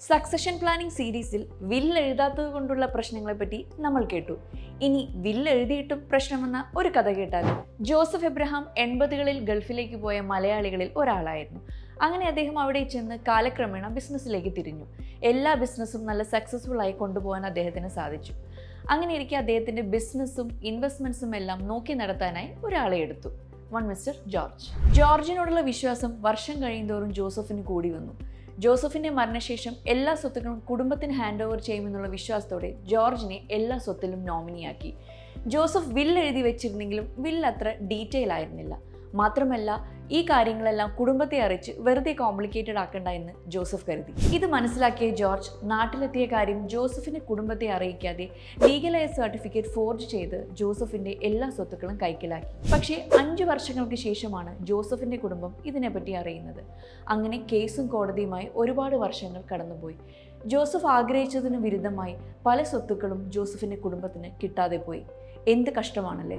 Succession planning സീരീസിൽ വില്ല് എഴുതാത്തത് കൊണ്ടുള്ള പ്രശ്നങ്ങളെപ്പറ്റി നമ്മൾ കേട്ടു. ഇനി വില്ല് എഴുതിയിട്ടും പ്രശ്നമെന്ന ഒരു കഥ കേട്ടാലോ ജോസഫ് എബ്രഹാം എൺപതുകളിൽ ഗൾഫിലേക്ക് പോയ മലയാളികളിൽ ഒരാളായിരുന്നു. അങ്ങനെ അദ്ദേഹം അവിടെ ചെന്ന് കാലക്രമേണ ബിസിനസ്സിലേക്ക് തിരിഞ്ഞു. എല്ലാ ബിസിനസ്സും നല്ല സക്സസ്ഫുൾ ആയി കൊണ്ടുപോകാൻ അദ്ദേഹത്തിന് സാധിച്ചു. അങ്ങനെ ഇരിക്കെ അദ്ദേഹത്തിന്റെ ബിസിനസ്സും ഇൻവെസ്റ്റ്മെന്റ്സും എല്ലാം നോക്കി നടത്താനായി ഒരാളെ എടുത്തു. One mister George. ജോർജിനോടുള്ള വിശ്വാസം വർഷം കഴിയുന്തോറും ജോസഫിന് കൂടി വന്നു. ജോസഫിന്റെ മരണശേഷം എല്ലാ സ്വത്തുക്കളും കുടുംബത്തിന് ഹാൻഡ് ഓവർ ചെയ്യുമെന്നുള്ള വിശ്വാസത്തോടെ ജോർജിനെ എല്ലാ സ്വത്തിലും നോമിനിയാക്കി ജോസഫ് വില്ല് എഴുതി വെച്ചിരുന്നെങ്കിലും വില്ല് അത്ര ഡീറ്റെയിൽ ആയിരുന്നില്ല. മാത്രമല്ല ഈ കാര്യങ്ങളെല്ലാം കുടുംബത്തെ അറിയിച്ച് വെറുതെ കോംപ്ലിക്കേറ്റഡ് ആക്കണ്ട എന്ന് ജോസഫ് കരുതി. ഇത് മനസ്സിലാക്കിയ ജോർജ് നാട്ടിലെത്തിയ കാര്യം ജോസഫിന്റെ കുടുംബത്തെ അറിയിക്കാതെ ലീഗലായ സർട്ടിഫിക്കറ്റ് ഫോർജ് ചെയ്ത് ജോസഫിന്റെ എല്ലാ സ്വത്തുക്കളും കൈക്കലാക്കി. പക്ഷേ അഞ്ചു വർഷങ്ങൾക്ക് ശേഷമാണ് ജോസഫിന്റെ കുടുംബം ഇതിനെപ്പറ്റി അറിയുന്നത്. അങ്ങനെ കേസും കോടതിയുമായി ഒരുപാട് വർഷങ്ങൾ കടന്നുപോയി. ജോസഫ് ആഗ്രഹിച്ചതിന് വിരുദ്ധമായി പല സ്വത്തുക്കളും ജോസഫിന്റെ കുടുംബത്തിന് കിട്ടാതെ പോയി. എന്ത് കഷ്ടമാണല്ലേ?